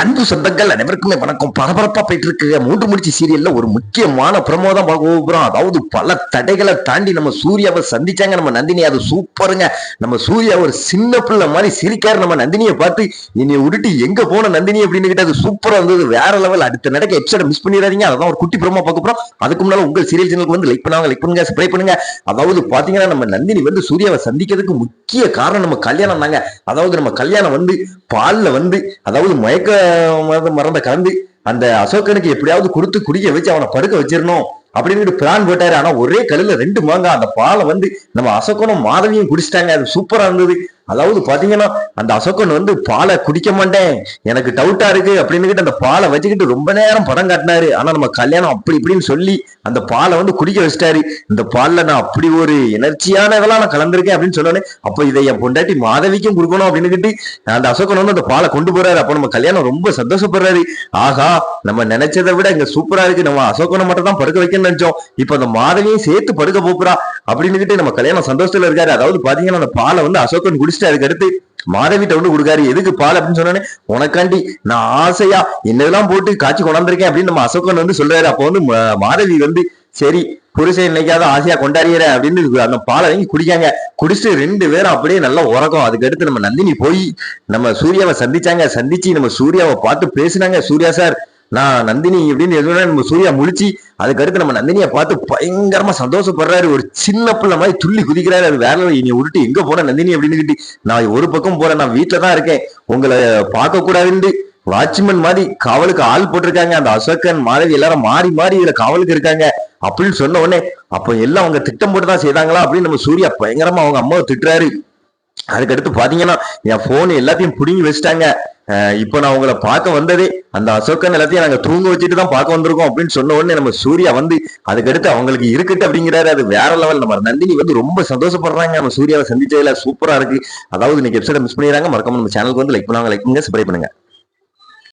அன்பு சொந்தங்கள் அனைவருக்குமே வணக்கம். பரபரப்பா போயிட்டு இருக்கு மூன்று முடிச்சு சீரியல்ல ஒரு முக்கியமான பிரமோதம் பார்க்க போகிறோம் அதாவது பல தடைகளை தாண்டி நம்ம சூர்யாவை சந்திச்சாங்க. நம்ம நந்தினி அது சூப்பருங்க. நம்ம சூர்யா ஒரு சின்ன பிள்ளை மாதிரி சிரிக்காரு. நம்ம நந்தினியை பார்த்து என்னை உருட்டி எங்க போன நந்தினி? அப்படின்னு கிட்ட அது சூப்பரா இருந்தது. வேற லெவல் அடுத்த நடக்க எபிசோட மிஸ் பண்ணிடாதீங்க. அதான் ஒரு குட்டி பிரமோ பார்க்க போறோம். அதுக்கு முன்னால உங்கள் சீரியல் சேனலுக்கு வந்து லைக் பண்ணுவாங்க லைக் பண்ணுங்க. ஸ்ப்ரே பண்ணுங்க. அதாவது பாத்தீங்கன்னா நம்ம நந்தினி வந்து சூர்யாவை சந்திக்கிறதுக்கு முக்கிய காரணம் நம்ம கல்யாணம் தாங்க. அதாவது நம்ம கல்யாணம் வந்து பால்ல வந்து அதாவது மயக்க மருந்து மறந்த கலந்து அந்த அசோகனுக்கு எப்படியாவது கொடுத்து குடிக்க வச்சு அவனை படுக்க வச்சிடணும் அப்படின்னு பிளான் போட்டாரு. ஆனா ஒரே கல்லுல ரெண்டு மாங்க அந்த பாலை வந்து நம்ம அசோகனும் மாதவியும் குடிச்சிட்டாங்க. அது சூப்பரா இருந்தது. அதாவது பாத்தீங்கன்னா அந்த அசோகன் வந்து பாலை குடிக்க மாட்டேன். எனக்கு டவுட்டா இருக்கு அப்படின்னு அந்த பாலை வச்சுக்கிட்டு ரொம்ப நேரம் படம் காட்டினாரு. ஆனா நம்ம கல்யாணம் அப்படி இப்படின்னு சொல்லி அந்த பாலை வந்து குடிக்க வச்சிட்டாரு. இந்த பால்ல நான் அப்படி ஒரு எனர்ஜியான இதெல்லாம் நான் கலந்திருக்கேன் அப்படின்னு சொன்னோன்னே அப்போ இதை என் பொண்டாட்டி மாதவிக்கும் கொடுக்கணும் அப்படின்னு அந்த அசோகன் வந்து அந்த பாலை கொண்டு போறாரு. அப்போ நம்ம கல்யாணம் ரொம்ப சந்தோஷப்படுறாரு. ஆகா நம்ம நினைச்சதை விட இங்க சூப்பரா இருக்கு. நம்ம அசோகனை மட்டும் தான் படுக்க வைக்கணும்னு நினைச்சோம். இப்போ அந்த மாதவியும் சேர்த்து படுக்க போப்புறா அப்படின்னு நம்ம கல்யாணம் சந்தோஷத்துல இருக்காரு. அதாவது பாத்தீங்கன்னா அந்த பாலை வந்து அசோகன் குடிச்சிட்டு அதுக்கு அதுக்கடுத்து மாதவிட்ட வந்து கொடுக்காரு. எதுக்கு பால் அப்படின்னு சொன்னோன்னே உனக்காண்டி நான் ஆசையா என்னதெல்லாம் போட்டு காய்ச்சி கொண்டாந்துருக்கேன் அப்படின்னு நம்ம அசோகன் வந்து சொல்றாரு. அப்போ வந்து மாதவி வந்து சரி புருஷன் இன்னைக்காவது ஆசையா கொண்டாடிற அப்படின்னு அந்த பாலை வாங்கி குடிக்காங்க. குடிச்சிட்டு ரெண்டு பேரும் அப்படியே நல்லா உறக்கம். அதுக்கு அடுத்து நம்ம நந்தினி போய் நம்ம சூர்யாவை சந்திச்சாங்க. சந்திச்சு நம்ம சூர்யாவை பார்த்து பேசினாங்க. சூர்யா சார் நான் நந்தினி அப்படின்னு எதுவுமே நம்ம சூர்யா முழிச்சு அதுக்கடுத்து நம்ம நந்தினியை பார்த்து பயங்கரமா சந்தோஷப்படுறாரு. ஒரு சின்ன பிள்ளை மாதிரி துள்ளி குதிக்கிறாரு. அது வேற நீ விட்டு எங்க போன நந்தினி அப்படின்னு கேட்டு நான் ஒரு பக்கம் போறேன். நான் வீட்டில தான் இருக்கேன். உங்களை பார்க்க கூடாதுன்னு வாட்ச்மேன் மாதிரி காவலுக்கு ஆள் போட்டிருக்காங்க. அந்த அசோகன் மாதவி எல்லாரும் மாறி மாறி இதுல காவலுக்கு இருக்காங்க. அப்படின்னு சொன்ன உடனே அப்ப எல்லாம் அவங்க திட்டம் போட்டு தான் செய்தாங்களா? அப்படின்னு நம்ம சூர்யா பயங்கரமா அவங்க அம்மாவை திட்டுறாரு. அதுக்கடுத்து பாத்தீங்கன்னா என் போன் எல்லாத்தையும் புடுங்கி வச்சுட்டாங்க. இப்போ நான் உங்களை பார்க்க வந்ததே அந்த அசோகன் எல்லாத்தையும் நாங்க தூங்க வச்சுட்டு தான் பார்க்க வந்திருக்கோம் அப்படின்னு சொன்ன உடனே நம்ம சூர்யா வந்து அதுக்கடுத்து அவங்களுக்கு இருக்கட்டு அப்படிங்கிறாரு. அது வேற லெவல் நம்ம நந்தினி வந்து ரொம்ப சந்தோஷப்படுறாங்க. நம்ம சூர்யாவை சந்திச்சதுல சூப்பரா இருக்கு. அதாவது இன்னைக்கு எபிசோட மிஸ் பண்ணிடுறாங்க. மறக்காம நம்ம சேனலுக்கு வந்து லைக் பண்ணுவாங்க லைக் பண்ணுங்க. சப்ஸ்கிரைப் பண்ணுங்க.